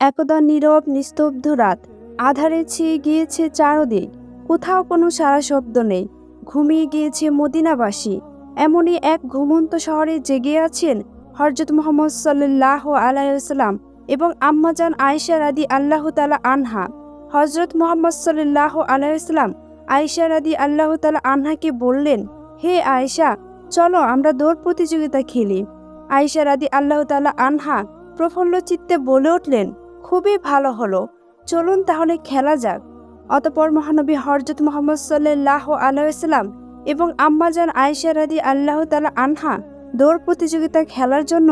একদা নীরব, নিস্তব্ধ রাত। আধারে ছেয়ে গিয়েছে চারদিক। কোথাও কোনো সারা শব্দ নেই। ঘুমিয়ে গিয়েছে মদিনাবাসী। এমনই এক ঘুমন্ত শহরে জেগে আছেন হরজত মোহাম্মদ সাল্লাহ আলাইসাল্লাম এবং আম্মাজান আয়েশা রাদি আল্লাহ তালা আনহা। হজরত মোহাম্মদ সাল্লাহ আলাইসাল্লাম আয়েশা রাদি আল্লাহ তালা আনহাকে বললেন, হে আয়েশা, চলো আমরা দৌড় প্রতিযোগিতা খেলি। আয়েশা রাদি আল্লাহ তালা আনহা প্রফুল্ল চিত্তে বলে উঠলেন খুবই ভালো হলো। চলুন তাহলে খেলা যাক। অতপর মহানবী হরজত মোহাম্মদ সাল্লাহ আলাইসাল্লাম এবং আম্মাজান আয়েশা রাদি আল্লাহ তালা আনহা দৌড় প্রতিযোগিতা খেলার জন্য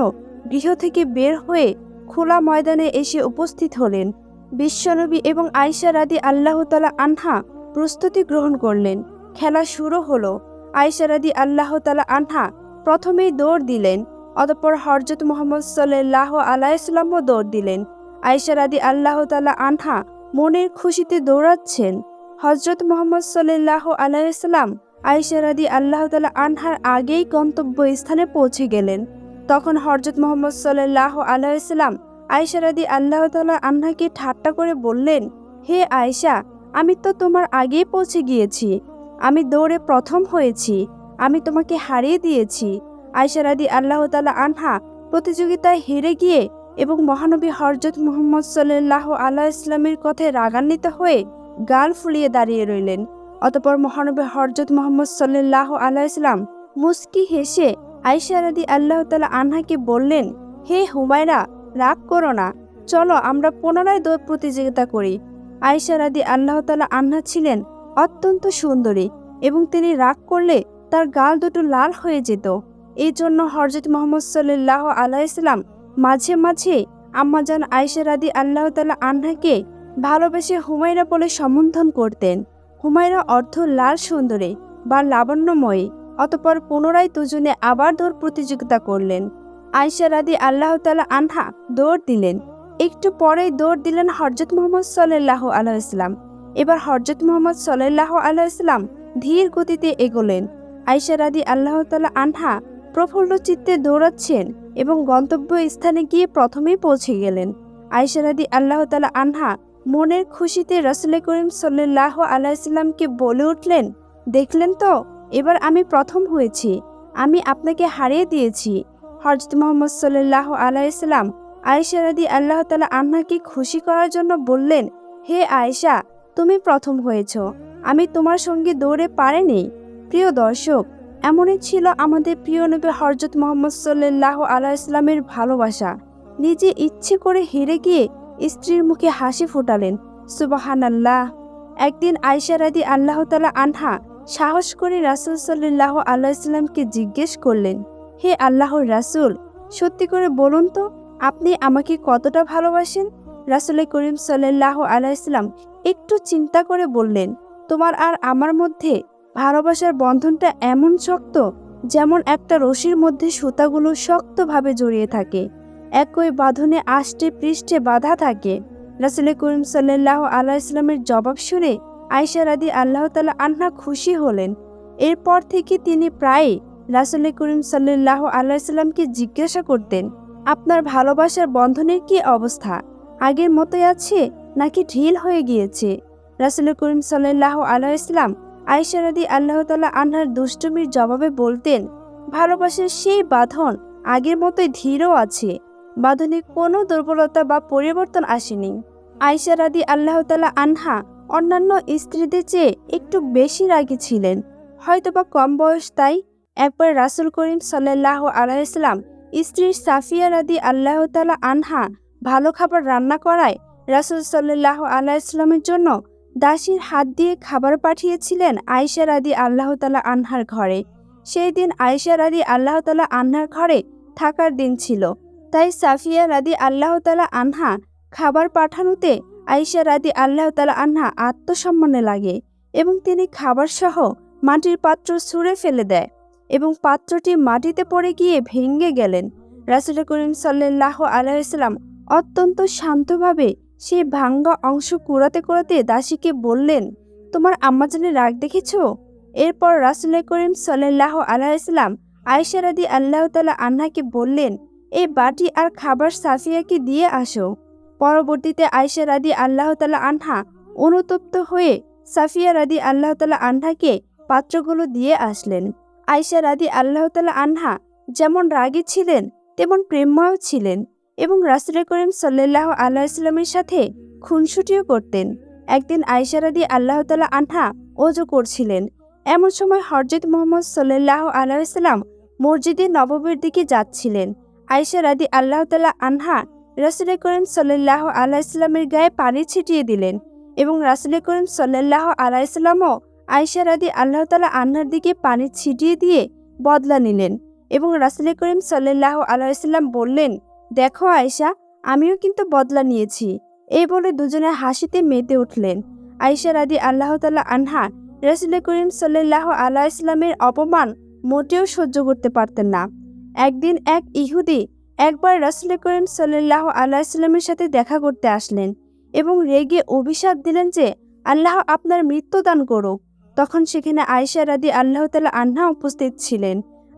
গৃহ থেকে বের হয়ে খোলা ময়দানে এসে উপস্থিত হলেন। বিশ্বনবী এবং আয়েশা রাদি আল্লাহ তালা আনহা প্রস্তুতি গ্রহণ করলেন। খেলা শুরু হলো। আয়েশা রাদি আল্লাহ তালা আনহা প্রথমেই দৌড় দিলেন। অতঃপর হরজত মোহাম্মদ সাল্লাহ আলাইসাল্লামও দৌড় দিলেন। আয়েশা রাদি আল্লাহ তালা আনহা মনের খুশিতে দৌড়াচ্ছেন। হজরত মোহাম্মদ সাল্লাহ আলাইসাল্লাম আয়েশা রাদি আল্লাহ তালা আনহার আগেই গন্তব্য স্থানে পৌঁছে গেলেন। তখন হরজত মোহাম্মদ সাল্লাহ আলাইসাল্লাম আয়েশা রাদি আল্লাহ তালা আনহাকে ঠাট্টা করে বললেন, হে আয়েশা, আমি তো তোমার আগেই পৌঁছে গিয়েছি। আমি দৌড়ে প্রথম হয়েছি। আমি তোমাকে হারিয়ে দিয়েছি। আয়েশা রাদি আল্লাহ তালা আনহা প্রতিযোগিতায় হেরে গিয়ে এবং মহানবী হরজত মোহাম্মদ সাল্লাহ আল্লাহ ইসলামের কথায় রাগান্বিত হয়ে গাল ফুলিয়ে দাঁড়িয়ে রইলেন। অতপর মহানবী হরজত মোহাম্মদ সাল্লাহ আল্লাহ ইসলাম মুস্কি হেসে আয়েশা রাদি আল্লাহ তালা আনহাকে বললেন, হে হুমায়রা, রাগ করো না। চলো, আমরা পুনরায় দৌড় প্রতিযোগিতা করি। আয়েশা রাদি আল্লাহ তালা আনহা ছিলেন অত্যন্ত সুন্দরী এবং তিনি রাগ করলে তার গাল দুটো লাল হয়ে যেত। এই জন্য হরজত মোহাম্মদ সাল্লাহ আলাইসাল্লাম মাঝে মাঝে আম্মাজান আয়েশা রাদি আল্লাহ তালা আনহাকে ভালোবেসে হুমায়রা বলে সম্বোধন করতেন। হুমায়রা অর্থ লাল সুন্দরী বা লাবণ্যময়ী, অতপর পুনরায় দুজনে আবার দৌড় প্রতিযোগিতা করলেন। আয়েশা রাদি আল্লাহ তালা আনহা দৌড় দিলেন। একটু পরেই দৌড় দিলেন হরজত মোহাম্মদ সাল্লাহ আলাইসলাম এবার হরজত মোহাম্মদ সাল্লাহ আলাইসলাম ধীর গতিতে এগোলেন। আয়েশা রাদি আল্লাহ তালা আনহা প্রফুল্ল চিত্তে দৌড়াচ্ছেন এবং গন্তব্য স্থানে গিয়ে প্রথমেই পৌঁছে গেলেন। আয়েশা রাদি আল্লাহ তালা আনহা মনের খুশিতে রসুল করিম সাল্লাহ আলাইসাল্লামকে বলে উঠলেন, দেখলেন তো, এবার আমি প্রথম হয়েছি। আমি আপনাকে হারিয়ে দিয়েছি। হরজত মোহাম্মদ সাল্লাহ আলাইসাল্লাম আয়েশা রাদি আল্লাহ তালা আন্নাকে খুশি করার জন্য বললেন, হে আয়েশা, তুমি প্রথম হয়েছ। আমি তোমার সঙ্গে দৌড়ে পারেনি। প্রিয় দর্শক এমনই ছিল আমাদের প্রিয় নবী হরজত মোহাম্মদ সাল্লাহ আলাহ ইসলামের ভালোবাসা। নিজে ইচ্ছে করে হেরে গিয়ে স্ত্রীর মুখে হাসি ফোটালেন। সুবাহান আল্লাহ একদিন আয়সা রাদি আল্লাহ তালা আনহা সাহস করে রাসুল সাল্লাহ আল্লাহ ইসলামকে জিজ্ঞেস করলেন, হে আল্লাহর রাসুল, সত্যি করে বলুন তো, আপনি আমাকে কতটা ভালোবাসেন? রাসুল করিম সাল্লাহ আল্লাহ ইসলাম একটু চিন্তা করে বললেন, তোমার আর আমার মধ্যে ভালোবাসার বন্ধনটা এমন শক্ত যেমন একটা রশির মধ্যে সুতাগুলো শক্তভাবে জড়িয়ে থাকে। একই বাঁধনে আষ্টে পৃষ্ঠে বাধা থাকে। রাসুল করিম সাল্লাহ আল্লাহ ইসলামের জবাব শুনে আয়সা রাদি আল্লাহ তালা আন্না খুশি হলেন। এরপর থেকে তিনি প্রায় রাসুল করিম সাল্লাহ আল্লাহ ইসলামকে জিজ্ঞাসা করতেন, আপনার ভালোবাসার বন্ধনের কি অবস্থা? আগের মতোই আছে নাকি ঢিল হয়ে গিয়েছে? রাসুল করিম সাল্লাহ আল্লাহ ইসলাম আয়সা রাদি আল্লাহ তালা আন্নার দুষ্টমির জবাবে বলতেন, ভালোবাসার সেই বাঁধন আগের মতোই ধীরও আছে। বাঁধনে কোনো দুর্বলতা বা পরিবর্তন আসেনি। আয়সা রাদি আল্লাহ তালা আনহা অন্যান্য স্ত্রীদের চেয়ে একটু বেশি রাগী ছিলেন। হয়তোবা কম বয়স তাই একবার রাসুল করিম সাল্লাহ আলাইসলাম স্ত্রী সাফিয়া রাদি আল্লাহ তালা আনহা ভালো খাবার রান্না করায় রাসুল সাল্লাহ আলাইসলামের জন্য দাসীর হাত দিয়ে খাবার পাঠিয়েছিলেন আয়েশা রাদি আল্লাহ তালা আনহার ঘরে। সেই দিন আয়েশা রাদি আল্লাহতালা আনহার ঘরে থাকার দিন ছিল। তাই সাফিয়া রাদি আল্লাহ তালা আনহা খাবার পাঠানোতে রাদি আল্লাহ তালা আনহা আত্মসম্মানে লাগে এবং তিনি খাবার সহ মাটির পাত্র ছুঁড়ে ফেলে দেয় এবং পাত্রটি মাটিতে পড়ে গিয়ে ভেঙে গেলেন। রাসুল করিম সাল্লাহ আলাইসাল্লাম অত্যন্ত শান্তভাবে সেই ভাঙ্গা অংশ কুড়াতে কুড়াতে দাসীকে বললেন, তোমার আম্মাজানের রাগ দেখেছ? এরপর রাসুল করিম সাল্লাহ আলাইসাল্লাম আয়েশা রাদি আল্লাহ তালা আন্নাকে বললেন, এই বাটি আর খাবার সাফিয়াকে দিয়ে আসো। পরবর্তীতে আয়সা রাদি আল্লাহ তালা আনহা অনুতপ্ত হয়ে সাফিয়া রাদি আল্লাহ তালা আনহাকে পাত্রগুলো দিয়ে আসলেন। আয়সা রাদি আল্লাহ তালা আনহা যেমন রাগী ছিলেন, তেমন প্রেমময় ছিলেন। এবং রাসুল করিম সাল্লাহ আল্লাহ ইসলামের সাথে খুনসুটিও করতেন। একদিন আয়সা রাদি আল্লাহ তালা আনহা ওজু করছিলেন। এমন সময় হরজত মোহাম্মদ সাল্লাহ আলাইসাল্লাম মসজিদে নববীর দিকে যাচ্ছিলেন। আয়সা রাদি আল্লাহ তালা আনহা রাসুল করিম সাল্লাহ আলাইসাল্লামের গায়ে পানি ছিটিয়ে দিলেন এবং রাসুল করিম সাল্লাহ আলাইসাল্লামও আয়সা রাদি আল্লাহ তালা আনহার দিকে পানি ছিটিয়ে দিয়ে বদলা নিলেন এবং রাসুল করিম সাল্লাহ আলাইসাল্লাম বললেন দেখো আয়সা আমিও কিন্তু বদলা নিয়েছি। এই বলে দুজনে হাসিতে মেতে উঠলেন। আয়সা রাদি আল্লাহ তালা আনহা, রাসুল করিম সাল্লাহ আল্লাহ ইসলামের অপমান মোটেও সহ্য করতে পারতেন না। একদিন এক ইহুদি একবার রাসুল করিম সাল্লাহ আল্লাহ ইসলামের সাথে দেখা করতে আসলেন এবং রেগে অভিশাপ দিলেন যে, আল্লাহ আপনার মৃত্যু দান করুক। তখন সেখানে আয়সা রাদি আল্লাহ তালা আন্না উপস্থিত ছিলেন।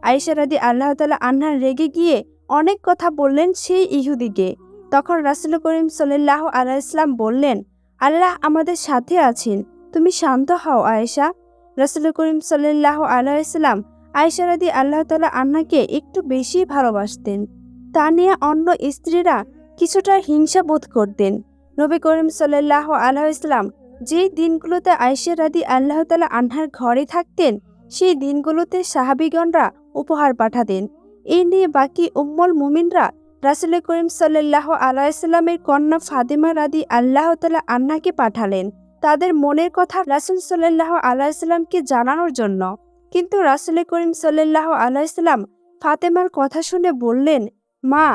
আয়সা রাদি আল্লাহ তালা আন্নার রেগে গিয়ে অনেক কথা বললেন সেই ইহুদিকে। তখন রাসুল করিম সাল্লাহ আল্লাহ ইসলাম বললেন, আল্লাহ আমাদের সাথে আছেন। তুমি শান্ত হও, আয়েশা। রাসুল করিম সাল্লাহ আল্লাহ ইসলাম আয়সা রাদি আল্লাহ তালা আন্নাকে একটু বেশি ভালোবাসতেন। তা নিয়ে অন্য স্ত্রীরা কিছুটা হিংসা বোধ করতেন। নবী করিম সাল্লাহ আল্লাহ ইসলাম যে দিনগুলোতে আয়সা রাদি আল্লাহ তালা আন্নার ঘরে থাকতেন, সেই দিনগুলোতে সাহাবিগণরা উপহার পাঠাতেন। এই নিয়ে বাকি উম্মল মুমিনরা রাসুল করিম সাল্লাহ আলাইসাল্লামের কন্যা ফাতেমা রাদি আল্লাহ তালা আন্নাকে পাঠালেন তাদের মনের কথা রাসুল সাল্লাহ আলাইসাল্লামকে জানানোর জন্য। কিন্তু রাসুল করিম সাল্লাহ আলাইসাল্লাম ফাতেমার কথা শুনে বললেন, মা,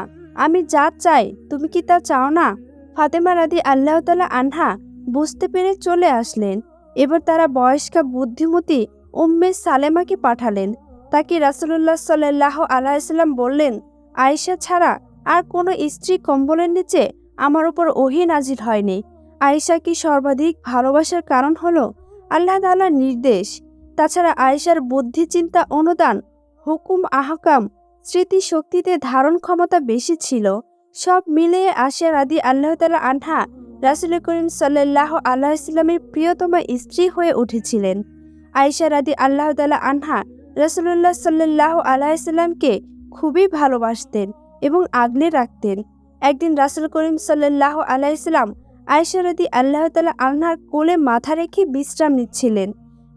আমি যা চাই, তুমি কি তা চাও না? ফাতেমা রাদি আল্লাহ তালা আনহা বুঝতে পেরে চলে আসলেন। এবার তারা বয়স্কা বুদ্ধিমতী উম্মে সালেমাকে পাঠালেন। তাকে রাসুল্লাহ সাল্লাহ আলাইসাল্লাম বললেন, আয়েশা ছাড়া আর কোনো স্ত্রী কম্বলের নিচে আমার উপর ওহি নাজির হয়নি। আয়েশা কি সর্বাধিক ভালোবাসার কারণ হলো আল্লাহ তালার নির্দেশ? তাছাড়া আয়েশার বুদ্ধি চিন্তা অনুদান, হুকুম, আহকাম, স্মৃতিশক্তিতে ধারণ ক্ষমতা বেশি ছিল। সব মিলিয়ে আশিয়া রাদি আল্লাহ তালা আনহা রাসুল করিম সাল্লাহ আল্লাহ ইসলামের প্রিয়তমা স্ত্রী হয়ে উঠেছিলেন। আয়েশা রাদি আল্লাহ তালা আনহা রসুল্লাহ সাল্লাহ আলাইসাল্লামকে খুবই ভালোবাসতেন এবং আগলে রাখতেন। একদিন রাসুল করিম সাল্লাহ আলাইসাল্লাম আয়সারদি আল্লাহ তালা আনহার কোলে মাথা রেখে বিশ্রাম নিচ্ছিলেন।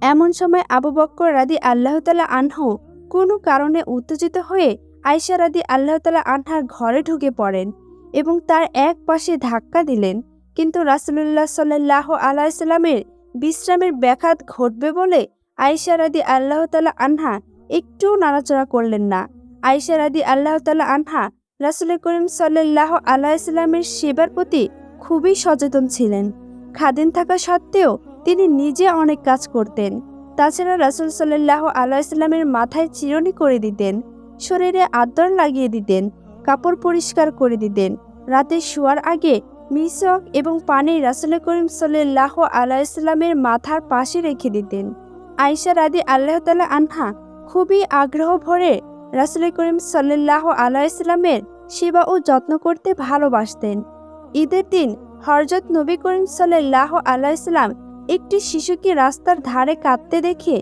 এমন সময় আবু বক্কর রাদি আল্লাহ তালা আনহু কোনো কারণে উত্তেজিত হয়ে আয়সা রাদি আল্লাহ তালা আনহার ঘরে ঢুকে পড়েন এবং তার এক পাশে ধাক্কা দিলেন। কিন্তু রাসুলুল্লাহ সাল্লাহ আলাইসাল্লামের বিশ্রামের ব্যাঘাত ঘটবে বলে আয়সা রাদি আল্লাহ তালা আনহা একটুও নাড়াচড়া করলেন না। আয়সা রাদি আল্লাহ তালা আনহা রাসুল করিম সাল্লাহ আলাইসাল্লামের সেবার প্রতি খুবই সচেতন ছিলেন। খাদিন থাকা সত্ত্বেও তিনি নিজে অনেক কাজ করতেন। তাছাড়া রাসুল সাল্লাহ আলাইসাল্লামের মাথায় চিরনি করে দিতেন, শরীরে আদর লাগিয়ে দিতেন, কাপড় পরিষ্কার করে দিতেন। রাতে শোয়ার আগে মিসক এবং পানি রাসুল করিম সাল্লাহ আলাইসাল্লামের মাথার পাশে রেখে দিতেন। আয়সা রাদি আল্লাহ তালা আনহা খুবই আগ্রহ ভরে রাসুল করিম সাল্লাহ আলাইসাল্লামের সেবা ও যত্ন করতে ভালোবাসতেন। ঈদের দিন হরজত নবী করিম সাল্লাহ আলাইসাল্লাম একটি শিশুকে রাস্তার ধারে কাঁদতে দেখে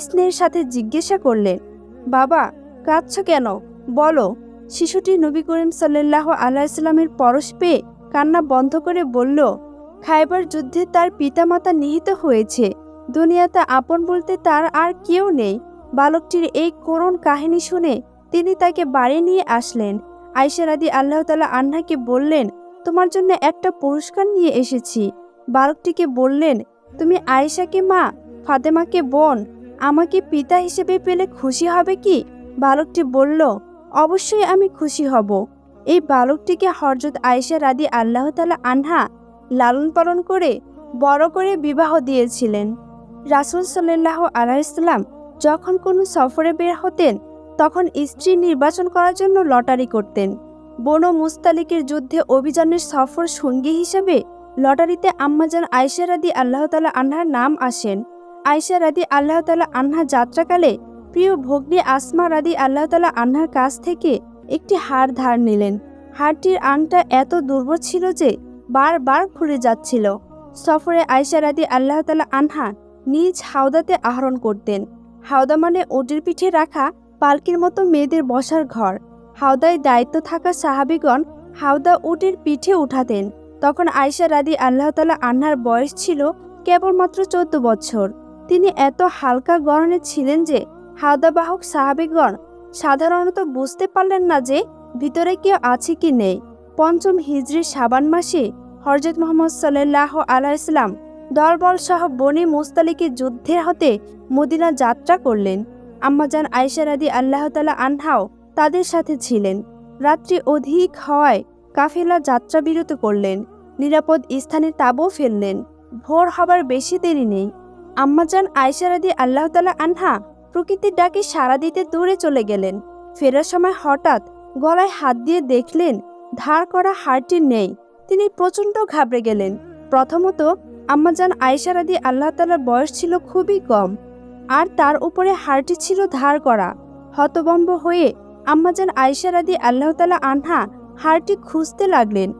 স্নেহের সাথে জিজ্ঞাসা করলেন, বাবা, কাঁদছ কেন? বলো। শিশুটি নবী করিম সাল্লাহ আলাইসাল্লামের পরশ পেয়ে কান্না বন্ধ করে বলল, খাইবার যুদ্ধে তার পিতামাতা নিহিত হয়েছে। দুনিয়াতে আপন বলতে তার আর কেউ নেই। বালকটির এই করুণ কাহিনী শুনে তিনি তাকে বাড়ি নিয়ে আসলেন। আয়সা রাদি আল্লাহ তালা আন্নাকে বললেন, তোমার জন্য একটা পুরস্কার নিয়ে এসেছি। বালকটিকে বললেন, তুমি আয়েশাকে মা, ফাতেমাকে বোন, আমাকে পিতা হিসেবে পেলে খুশি হবে কি? বালকটি বলল, অবশ্যই আমি খুশি হব। এই বালকটিকে হরজত আয়েশা রাদি আল্লাহ তালা আনহা লালন পালন করে বড় করে বিবাহ দিয়েছিলেন। রাসুল সাল্লাহ আলাইসাল্লাম যখন কোনো সফরে বের হতেন, তখন স্ত্রী নির্বাচন করার জন্য লটারি করতেন। বনো মুস্তালিকের যুদ্ধে অভিযানের সফর সঙ্গী হিসেবে লটারিতে আম্মাজান আয়সা রাদি আল্লাহ তালা আনহার নাম আসেন। আয়সা রাদি আল্লাহ তালা আনহা যাত্রাকালে প্রিয় ভগ্নী আসমা রাদি আল্লাহ তালা আনহার কাছ থেকে একটি হার ধার নিলেন। হারটির আংটা এত দুর্বল ছিল যে বারবার ঘুরে যাচ্ছিল। সফরে আয়সা রাদি আল্লাহ তালা আনহা নিজ হাওদাতে আহরণ করতেন। হাওদা মানে ওটের পিঠে রাখা পালকির মতো মেয়েদের বসার ঘর। হাওদায় দায়িত্ব থাকা সাহাবিগণ হাওদা উটের পিঠে উঠাতেন। তখন আয়সা রাদি আল্লাহ তালা আন্নার বয়স ছিল কেবলমাত্র চোদ্দ বছর। তিনি এত হালকা গরনে ছিলেন যে হাওদাবাহক সাহাবিগণ সাধারণত বুঝতে পারলেন না যে ভিতরে কেউ আছে কি নেই। পঞ্চম হিজরির সাবান মাসে হরজত মোহাম্মদ সাল্লাহ আলাইসলাম দলবল সহ বনি মুস্তালিকে যুদ্ধের হতে মদিনা যাত্রা করলেন। আম্মাজান আয়সা আদি আল্লাহ তালা আনহাও তাদের সাথে ছিলেন। রাত্রি অধিক হওয়ায় কাফেলা যাত্রা বিরত করলেন। নিরাপদ স্থানে তাবও ফেললেন। ভোর হবার বেশি দেরি নেই। আম্মাজান আয়সা আদি আল্লাহ তালা আনহা প্রকৃতির ডাকে সাড়া দিতে দূরে চলে গেলেন। ফেরার সময় হঠাৎ গলায় হাত দিয়ে দেখলেন, ধার করা হাড়টি নেই। তিনি প্রচণ্ড ঘাবড়ে গেলেন। প্রথমত আম্মাজান আয়সা রাদি আল্লাহ তালার বয়স ছিল খুবই কম, আর তার উপরে হাড়টি ছিল ধার করা। হতবম্ব হয়ে আম্মাজান আয়সা রাদি আল্লাহ তালা আনহা হাড়টি খুঁজতে লাগলেন।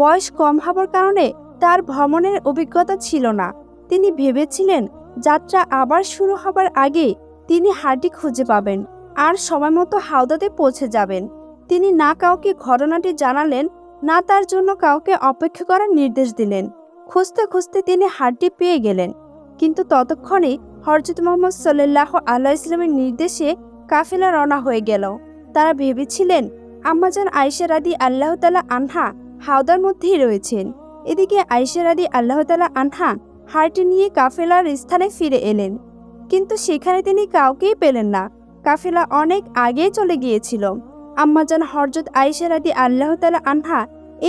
বয়স কম হবার কারণে তার ভ্রমণের অভিজ্ঞতা ছিল না। তিনি ভেবেছিলেন, যাত্রা আবার শুরু হবার আগে তিনি হাড়টি খুঁজে পাবেন আর সময়মতো হাওদাতে পৌঁছে যাবেন। তিনি না কাউকে ঘটনাটি জানালেন, না তার জন্য কাউকে অপেক্ষা করার নির্দেশ দিলেন। খুঁজতে খুঁজতে তিনি হাড়টি পেয়ে গেলেন। কিন্তু ততক্ষণে হরজত মোহাম্মদ সাল্লাহ আল্লাহ ইসলামের নির্দেশে কাফেলা রওনা হয়ে গেল। তারা ভেবেছিলেন আম্মাজান আয়সা রাদি আল্লাহ তালা আনহা হাওদার মধ্যেই রয়েছেন। এদিকে আয়সা রাদি আল্লাহ তালা আনহা হাড়টি নিয়ে কাফেলার স্থানে ফিরে এলেন। কিন্তু সেখানে তিনি কাউকেই পেলেন না। কাফেলা অনেক আগে চলে গিয়েছিল। আম্মাজান হরজত আয়সা রাদি আল্লাহ তালা আনহা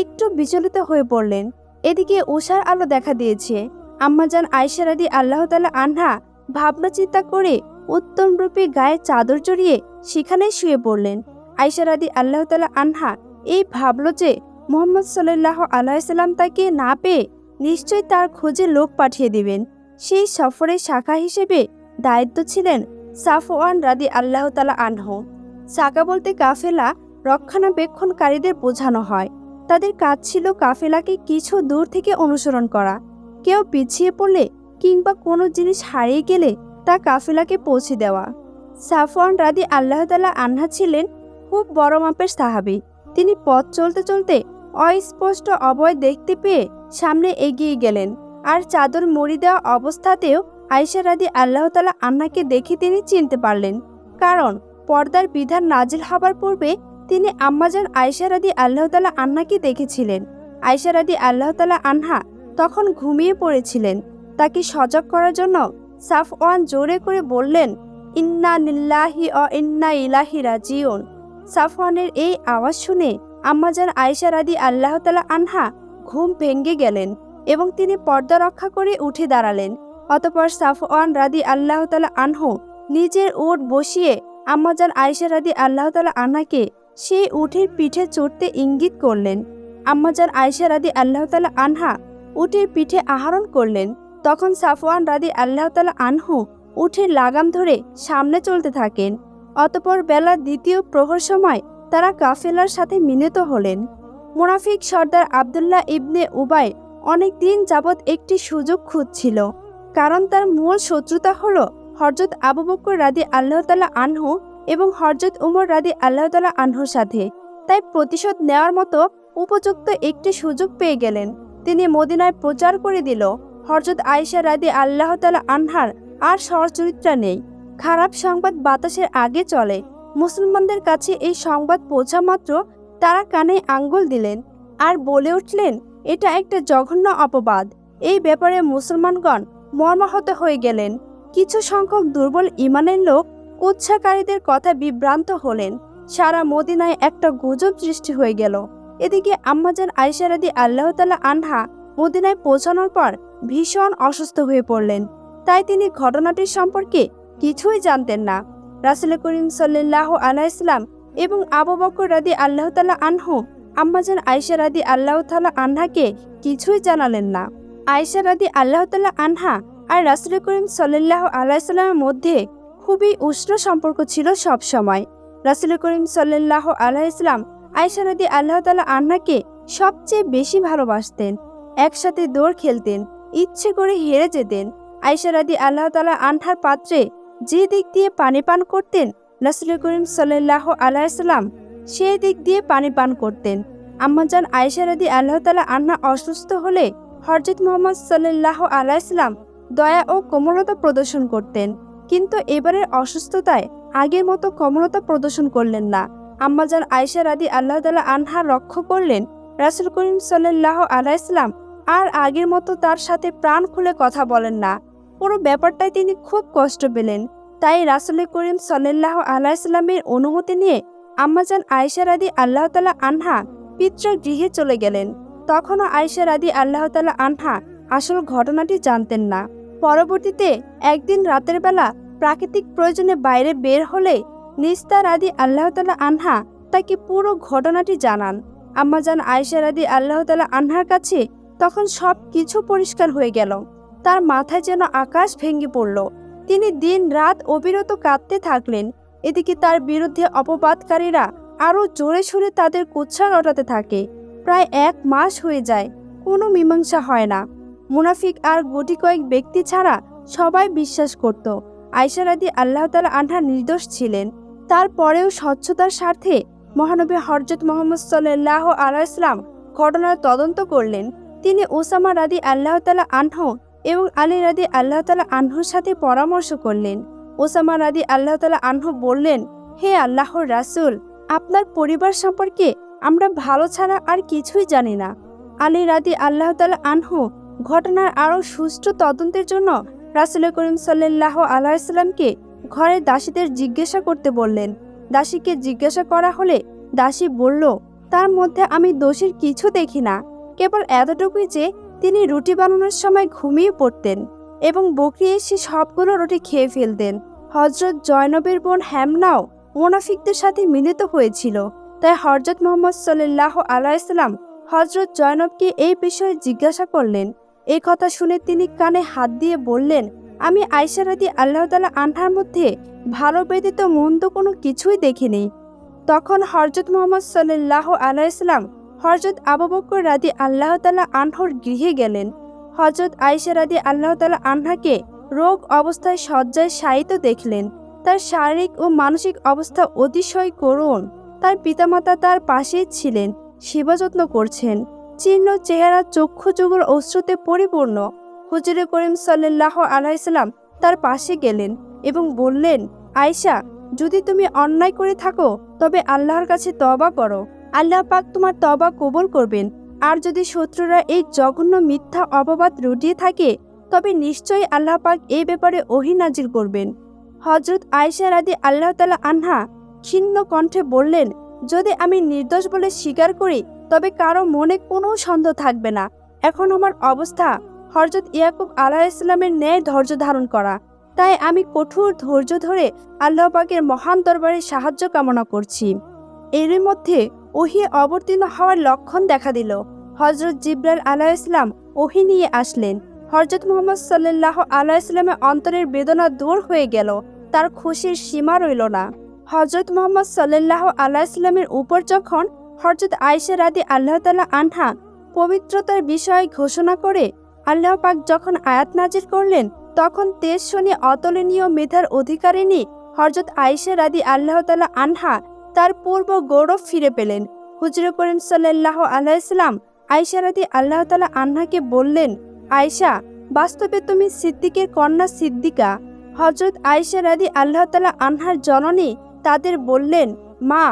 একটু বিচলিত হয়ে পড়লেন। এদিকে উষার আলো দেখা দিয়েছে। আম্মাজান আয়সা রাদি আল্লাহ তালা আনহা ভাবনা চিন্তা করে উত্তম রূপে গায়ে চাদর জড়িয়ে সেখানেই শুয়ে পড়লেন। আয়সা রাদি আল্লাহ তালা আনহা এই ভাবল যে মোহাম্মদ সাল্লাহ আলাইসাল্লাম তাকে না পেয়ে নিশ্চয়ই তার খোঁজে লোক পাঠিয়ে দিবেন। সেই সফরের শাখা হিসেবে দায়িত্ব ছিলেন সাফওয়ান রাদি আল্লাহ তালা আনহ। শাখা বলতে কাফেলা, রক্ষণাবেক্ষণকারীদের বোঝানো হয়। তাদের কাজ ছিল কাফেলাকে কিছু দূর থেকে অনুসরণ করা। কেউ পিছিয়ে পড়লে কিংবা কোনো জিনিস হারিয়ে গেলে তা কাফেলাকে পৌঁছে দেওয়া। সাফওয়ান রাদি আল্লাহ তালা আন্না ছিলেন খুব বড় মাপের সাহাবি। তিনি পথ চলতে চলতে অস্পষ্ট অবয় দেখতে পেয়ে সামনে এগিয়ে গেলেন। আর চাদর মরি দেওয়া অবস্থাতেও আয়সা রাদি আল্লাহ তালা আন্নাকে দেখে তিনি চিনতে পারলেন। কারণ পর্দার বিধান নাজিল হবার পূর্বে তিনি আম্মাজান আয়সা রাদি আল্লাহ তালা আন্নাকে দেখেছিলেন। আয়সা রাদি আল্লাহ তালা আনহা তখন ঘুমিয়ে পড়েছিলেন। তাকে সজাগ করার জন্য সাফওয়ান জোরে করে বললেন, ইন্না নিল্লাহি অ ইন্না ইলাহি রাজিউন। সাফওয়ানের এই আওয়াজ শুনে আম্মাজান আয়সা রাদি আল্লাহ তালা আনহা ঘুম ভেঙ্গে গেলেন এবং তিনি পর্দা রক্ষা করে উঠে দাঁড়ালেন। অতপর সাফওয়ান রাদি আল্লাহ তালা আনহু নিজের ওট বসিয়ে আম্মাজান আয়সা রাদি আল্লাহ তালা আনহাকে সেই উঠের পিঠে চড়তে ইঙ্গিত করলেন। আম্মাজান আয়সা রাদি আল্লাহ তালা আনহা উটের পিঠে আহরণ করলেন। তখন সাফওয়ান রাদি আল্লাহ তালা আনহু উঠের লাগাম ধরে সামনে চলতে থাকেন। অতপর বেলার দ্বিতীয় প্রহর সময় তারা কাফেলার সাথে মিলিত হলেন। মুনাফিক সর্দার আবদুল্লাহ ইবনে উবাই অনেক দিন যাবৎ একটি সুযোগ খুঁজছিল। কারণ তার মূল শত্রুতা হল হরজত আবু বকর রাদি আল্লাহ তালা আনহু এবং হরজত উমর রাদি আল্লাহ তালা আনহুর সাথে। তাই প্রতিশোধ নেওয়ার মতো উপযুক্ত একটি সুযোগ পেয়ে গেলেন। তিনি মদিনায় প্রচার করে দিল হরজত আয়েশা রাদি আল্লাহ তালা আনহার আর সরচরিত্রা নেই। খারাপ সংবাদ বাতাসের আগে চলে। মুসলমানদের কাছে এই সংবাদ পৌঁছা মাত্র তারা কানে আঙ্গুল দিলেন আর বলে উঠলেন, এটা একটা জঘন্য অপবাদ। এই ব্যাপারে মুসলমানগণ মর্মাহত হয়ে গেলেন। কিছু সংখ্যক দুর্বল ইমানের লোক উৎসাহকারীদের কথা বিভ্রান্ত হলেন। সারা মদিনায় একটা গুজব সৃষ্টি হয়ে গেল। এদিকে আম্মাজান আয়সারাদি আল্লাহ তালা আনহা মদিনায় পৌঁছানোর পর ভীষণ অসুস্থ হয়ে পড়লেন। তাই তিনি ঘটনাটির সম্পর্কে কিছুই জানতেন না। রাসুল করিম সাল্লাহ আলাইসলাম এবং আবু বকর রাদি আল্লাহ তালা আনহু, আম্মাজান আয়সা রাদি আল্লাহ তালা আনহাকে কিছুই জানালেন না। আয়সা রাদি আল্লাহ তালা আনহা আর রাসুল করিম সাল্লাহ আলাইসাল্লামের মধ্যে খুবই উষ্ণ সম্পর্ক ছিল সব সময়। রাসুল করিম সাল্লাহ আলাইসলাম আয়সা রাদি আল্লাহ তালা আনহাকে সবচেয়ে বেশি ভালোবাসতেন, একসাথে দৌড় খেলতেন, ইচ্ছে করে হেরে যেতেন। আয়সা রাদি আল্লাহ তালা আনহার পাত্রে যে দিক দিয়ে পানি পান করতেন রাসুল করিম সাল্লাহ আলাইসাল্লাম সেই দিক দিয়ে পানি পান করতেন। আম্মাজান আয়সা রাদি আল্লাহ তালা আন্না অসুস্থ হলে হরজত মোহাম্মদ সাল্লাহ আলাইসাল্লাম দয়া ও কোমলতা প্রদর্শন করতেন। কিন্তু এবারের অসুস্থতায় আগের মতো কোমলতা প্রদর্শন করলেন না। আম্মাজান আয়সা রাদি আল্লাহ তালা আনহা লক্ষ্য করলেন। রাসুল করিম সাল্লাহ আলাইসলাম আর আগের মতো তার সাথে প্রাণ খুলে কথা বলেন না। পুরো ব্যাপারটায় তিনি খুব কষ্ট পেলেন। তাই রাসুল করিম সাল্লাহ আলাইসাল্লামের অনুমতি নিয়ে আম্মাজান আয়সা রাদি আল্লাহ তালা আনহা গৃহে চলে গেলেন। তখনও আয়সা রাদি আল্লাহ তালা আনহা আসল ঘটনাটি জানতেন না। পরবর্তীতে একদিন রাতের বেলা প্রাকৃতিক প্রয়োজনে বাইরে বের হলে নিস্তার আদি আল্লাহ তালা আনহা তাকে পুরো ঘটনাটি জানান। আম্মাজান রাদি আল্লাহ তালা আনহার কাছে তখন সব কিছু পরিষ্কার হয়ে গেল। তার মাথায় যেন আকাশ ভেঙে পড়ল। তিনি দিন রাত অবিরত কাঁদতে থাকলেন। এদিকে তার বিরুদ্ধে অপবাদকারীরা আরও জোরে সোরে তাদের কুচ্ছা রটাতে থাকে। প্রায় এক মাস হয়ে যায়, কোনো মীমাংসা হয় না। মুনাফিক আর গুটি কয়েক ব্যক্তি ছাড়া সবাই বিশ্বাস করত। আয়সা রাদি আল্লাহ তালা আনহা নির্দোষ ছিলেন। তারপরেও স্বচ্ছতার স্বার্থে মহানবী হরজত মোহাম্মদ সাল্লাহ আলাইসলাম ঘটনার তদন্ত করলেন। তিনি ওসামা রাদি আল্লাহ তালা আনহ এবং আলী রাদি আল্লাহ তালা আনহুর সাথে পরামর্শ করলেন। ওসামা রাদি আল্লাহ তালা আনহু বললেন, হে আল্লাহর রাসুল, আপনার পরিবার সম্পর্কে আমরা ভালো ছাড়া আর কিছুই জানি না। আলী রাদি আল্লাহ তালা আনহু ঘটনার আরও সুষ্ঠু তদন্তের জন্য রাসুল করিম সাল্লাহ আলাইসাল্লামকে ঘরের দাসীদের জিজ্ঞাসা করতে বললেন। দাসীকে জিজ্ঞাসা করা হলে দাসী বলল, তার মধ্যে আমি দোষীর কিছু দেখি না। কেবল এতটুকুই যে তিনি রুটি বানানোর সময় ঘুমিয়ে পড়তেন এবং বকরি এসে সবগুলো রুটি খেয়ে ফেলতেন। হজরত জয়নবের বোন হ্যামনাও মোনাফিকদের সাথে মিলিত হয়েছিল। তাই হজরত মোহাম্মদ সাল্লাহ আলাইসাল্লাম হজরত জয়নবকে এই বিষয়ে জিজ্ঞাসা করলেন এই কথা শুনে তিনি কানে হাত দিয়ে বললেন, আমি আয়সা রাদি আল্লাহ তালা আনহার মধ্যে ভালো ব্যতীত মন্দ কোনো কিছুই দেখিনি। তখন হরজত মোহাম্মদ সাল্লাহ আলাইসলাম হরজত আবু বকর রাদি আল্লাহ তালা আনহর গৃহে গেলেন। হজরত আয়সা রাদি আল্লাহ তালা আনহাকে রোগ অবস্থায় শয্যায় শায়িত দেখলেন। তার শারীরিক ও মানসিক অবস্থা অতিশয় করুণ। তার পিতামাতা তার পাশেই ছিলেন, সেবা যত্ন করছেন। চিহ্ন চেহারা চক্ষু যুগল অশ্রুতে পরিপূর্ণ। হুজুরে করিম সাল্লাহ আলাইসাল্লাম তার পাশে গেলেন এবং বললেন আয়সা যদি তুমি অন্যায় করে থাকো, তবে আল্লাহর কাছে তবা করো। আল্লাহ পাক তোমার তবা কবুল করবেন। আর যদি শত্রুরা এই জঘন্য মিথ্যা অপবাদ রুটিয়ে থাকে, তবে নিশ্চয়ই আল্লাহ পাক এই ব্যাপারে অহিনাজির করবেন। হজরত আয়সা রাদি আল্লাহ তালা আনহা ক্ষীণ কণ্ঠে বললেন, যদি আমি নির্দোষ বলে স্বীকার করি তবে কারও মনে কোনো সন্দেহ থাকবে না। এখন আমার অবস্থা হরজত ইয়াকুব আলাহ ইসলামের ন্যায় ধৈর্য ধারণ করা। তাই আমি কঠোর ধৈর্য ধরে আল্লাহ পাকের মহান দরবারে সাহায্য কামনা করছি। এরই মধ্যে ওহি অবতীর্ণ হওয়ার লক্ষণ দেখা দিল। হজরত জিব্রাইল আলাহ ইসলাম ওহি নিয়ে আসলেন। হরজত মোহাম্মদ সাল্লাহ আলাহ ইসলামের অন্তরের বেদনা দূর হয়ে গেল। তার খুশির সীমা রইল না। হজরত মোহাম্মদ সাল্লাহ আলাহ ইসলামের উপর যখন হরজত আয়সা রাদি আল্লাহ তালা আনহা পবিত্রতার বিষয় ঘোষণা করে আল্লাহ পাক যখন আয়াত নাজির করলেন, তখন তেজ শনি অতুলনীয় মেধার অধিকারিণী হরজত আয়েশা রাদি আল্লাহ তালা আনহা তার পূর্ব গৌরব ফিরে পেলেন। হুজুর করিম সাল্লাহ আলাইসাল্লাম আয়েশা রাদি আল্লাহ তালা আনহাকে বললেন, আয়েশা, বাস্তবে তুমি সিদ্দিকের কন্যা সিদ্দিকা। হজরত আয়েশা রাদি আল্লাহ তালা আনহার জননী তাদের বললেন, মা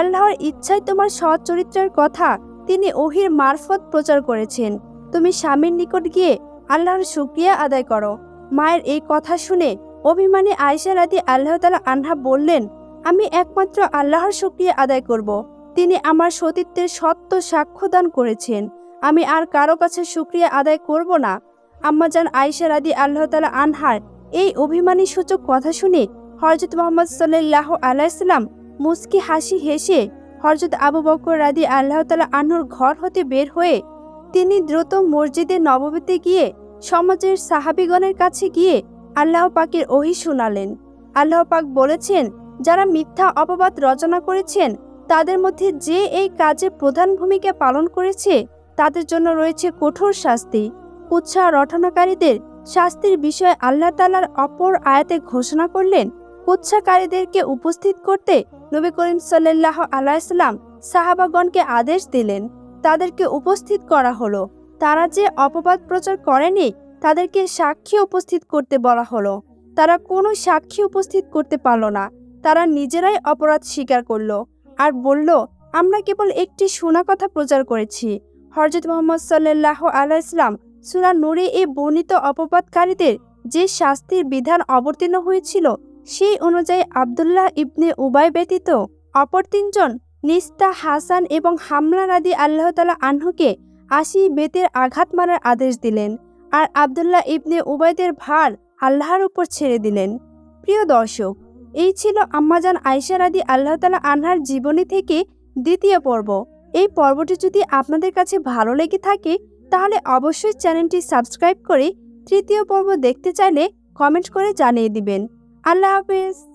আল্লাহর ইচ্ছায় তোমার সৎ চরিত্রের কথা তিনি ওহির মারফত প্রচার করেছেন। তুমি স্বামীর নিকট গিয়ে আল্লাহর শুক্রিয়া আদায় করো। মায়ের এই কথা শুনে অভিমানী আয়সা রাদি আল্লাহ তালা আনহা বললেন, আমি একমাত্র আল্লাহর শুক্রিয়া আদায় করব। তিনি আমার সতীত্বের সত্য সাক্ষ্য দান করেছেন। আমি আর কারও কাছে শুক্রিয়া আদায় করব না। আম্মাজান আয়সা রাদি আল্লাহ তালা আনহার এই অভিমানী সূচক কথা শুনে হরজত মোহাম্মদ সাল্লাহ আলাইসাল্লাম মুস্কি হাসি হেসে হরজত আবু বকর রাদি আল্লাহ তালা আনহুর ঘর হতে বের হয়ে তিনি দ্রুত মসজিদে নববীতে গিয়ে সমাজের সাহাবিগণের কাছে গিয়ে আল্লাহ পাকের ওহি শোনালেন। আল্লাহ পাক বলেছেন, যারা মিথ্যা অপবাদ রচনা করেছেন, তাদের মধ্যে যে এই কাজে প্রধান ভূমিকা পালন করেছে, তাদের জন্য রয়েছে কঠোর শাস্তি। কুৎসা রটনাকারীদের শাস্তির বিষয়ে আল্লাহ তালার অপর আয়াতে ঘোষণা করলেন কুৎসাকারীদেরকে উপস্থিত করতে নবী করিম সাল্লাহ আলাইসাল্লাম সাহাবাগণকে আদেশ দিলেন, তাদেরকে উপস্থিত করা হলো। তারা যে অপবাদ প্রচার করেনি, তাদেরকে সাক্ষী উপস্থিত করতে বলা হলো। তারা কোনো সাক্ষী উপস্থিত করতে পারল না। তারা নিজেরাই অপরাধ স্বীকার করল আর বলল, আমরা কেবল একটি শোনা কথা প্রচার করেছি। হরজত মোহাম্মদ সাল্লাহ আলাইসলাম সুরা নুরে এ বর্ণিত অপবাদকারীদের যে শাস্তির বিধান অবতীর্ণ হয়েছিল সেই অনুযায়ী আবদুল্লাহ ইবনে উবাই ব্যতীত অপর তিনজন নিস্তা, হাসান এবং হামলা রাদি আল্লাহ তালা আনহুকে আশি বেতের আঘাত মারার আদেশ দিলেন আর আবদুল্লাহ ইবনে উবাইদের ভার আল্লাহর উপর ছেড়ে দিলেন। প্রিয় দর্শক, এই ছিল আম্মাজান আয়সা রাদি আল্লাহ তালা আনহার জীবনী থেকে দ্বিতীয় পর্ব। এই পর্বটি যদি আপনাদের কাছে ভালো লেগে থাকে, তাহলে অবশ্যই চ্যানেলটি সাবস্ক্রাইব করে তৃতীয় পর্ব দেখতে চাইলে কমেন্ট করে জানিয়ে দিবেন। আল্লাহ হাফেজ।